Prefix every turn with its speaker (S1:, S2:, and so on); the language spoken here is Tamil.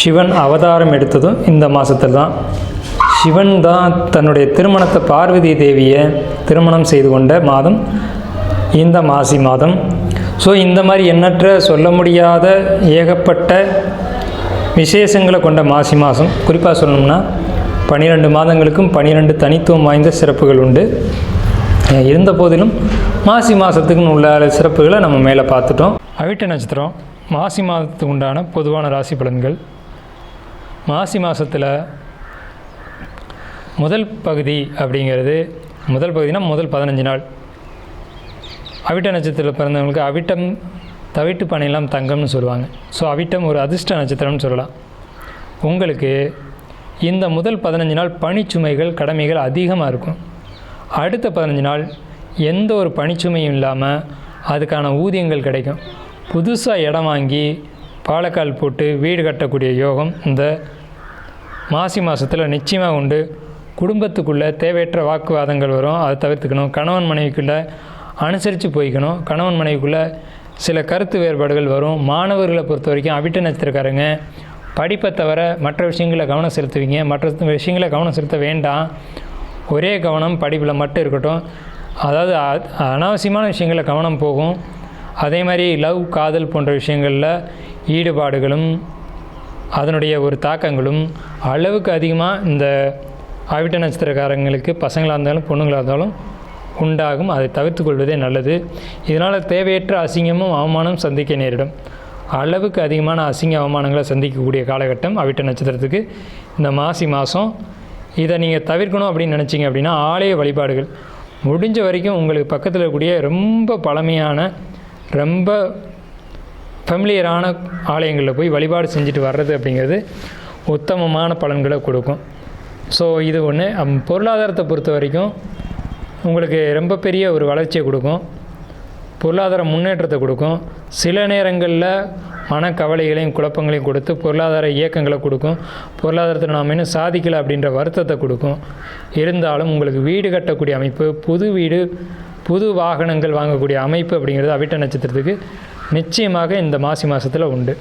S1: சிவன் அவதாரம் எடுத்ததும் இந்த மாதத்தில் தான். சிவன் தான் தன்னுடைய திருமணத்தை பார்வதி தேவியை திருமணம் செய்து கொண்ட மாதம் இந்த மாசி மாதம். ஸோ இந்த மாதிரி எண்ணற்ற சொல்ல முடியாத ஏகப்பட்ட விசேஷங்களை கொண்ட மாசி மாதம். குறிப்பாக சொல்லணும்னா பன்னிரெண்டு மாதங்களுக்கும் பன்னிரெண்டு தனித்துவம் வாய்ந்த சிறப்புகள் உண்டு. இருந்த போதிலும் மாசி மாதத்துக்குன்னு உள்ள சிறப்புகளை நம்ம மேலே பார்த்துட்டோம். அவிட்ட நட்சத்திரம் மாசி மாதத்துக்கு உண்டான பொதுவான ராசி பலன்கள். மாசி மாதத்தில் முதல் பகுதி அப்படிங்கிறது முதல் பகுதினா முதல் பதினஞ்சு நாள். அவிட்ட நட்சத்திரத்தில் பிறந்தவங்களுக்கு அவிட்டம் தவிட்டு பணியெல்லாம் தங்கம்னு சொல்லுவாங்க. ஸோ அவிட்டம் ஒரு அதிர்ஷ்ட நட்சத்திரம்னு சொல்லலாம். உங்களுக்கு இந்த முதல் பதினஞ்சு நாள் பணிச்சுமைகள் கடமைகள் அதிகமாக இருக்கும். அடுத்த பதினஞ்சு நாள் எந்த ஒரு பனிச்சுமையும் இல்லாமல் அதுக்கான ஊதியங்கள் கிடைக்கும். புதுசாக இடம் வாங்கி பாலக்கால் போட்டு வீடு கட்டக்கூடிய யோகம் இந்த மாசி மாதத்தில் நிச்சயமாக உண்டு. குடும்பத்துக்குள்ளே தேவையற்ற வாக்குவாதங்கள் வரும். அதை தவிர்த்துக்கணும். கணவன் மனைவிக்குள்ளே அனுசரித்து போய்க்கணும். கணவன் மனைவிக்குள்ளே சில கருத்து வேறுபாடுகள் வரும். மாணவர்களை பொறுத்த வரைக்கும் அவிட்ட நட்சத்திரக்காரங்க படிப்பை தவிர மற்ற விஷயங்களில் கவனம் செலுத்துவீங்க. மற்ற விஷயங்களை கவனம் செலுத்த வேண்டாம். ஒரே கவனம் படிப்பில் மட்டும் இருக்கட்டும். அதாவது அ- அனாவசியமான விஷயங்களில் கவனம் போகும். அதே மாதிரி லவ் காதல் போன்ற விஷயங்களில் ஈடுபாடுகளும் அதனுடைய ஒரு தாக்கங்களும் அளவுக்கு அதிகமாக இந்த ஆவிட்ட நட்சத்திரக்காரங்களுக்கு பசங்களாக இருந்தாலும் பொண்ணுங்களாக இருந்தாலும் உண்டாகும். அதை தவிர்த்து கொள்வதே நல்லது. இதனால் தேவையற்ற அசிங்கமும் அவமானம் சந்திக்க நேரிடும். அளவுக்கு அதிகமான அசிங்க அவமானங்களை சந்திக்கக்கூடிய காலகட்டம் அவிட்ட நட்சத்திரத்துக்கு. இந்த மாசி மாதம் இதை நீங்கள் தவிர்க்கணும் அப்படின்னு நினச்சிங்க அப்படின்னா ஆலய வழிபாடுகள். முடிஞ்ச வரைக்கும் உங்களுக்கு பக்கத்தில் இருக்கக்கூடிய ரொம்ப பழமையான ரொம்ப ஃபெமிலியரான ஆலயங்களில் போய் வழிபாடு செஞ்சுட்டு வர்றது அப்படிங்கிறது உத்தமமான பலன்களை கொடுக்கும். ஸோ இது ஒன்று பொருளாதாரத்தை பொறுத்த வரைக்கும் உங்களுக்கு ரொம்ப பெரிய ஒரு வளர்ச்சியை கொடுக்கும். பொருளாதார முன்னேற்றத்தை கொடுக்கும். சில நேரங்களில் மனக்கவலைகளையும் குழப்பங்களையும் கொடுத்து பொருளாதார இயக்கங்களை கொடுக்கும். பொருளாதாரத்தில் நாம் இன்னும் சாதிக்கலை அப்படின்ற வருத்தத்தை கொடுக்கும். இருந்தாலும் உங்களுக்கு வீடு கட்டக்கூடிய அமைப்பு புது வீடு புது வாகனங்கள் வாங்கக்கூடிய அமைப்பு அப்படிங்கிறது அவிட்ட நட்சத்திரத்துக்கு நிச்சயமாக இந்த மாசி மாதத்தில் உண்டு.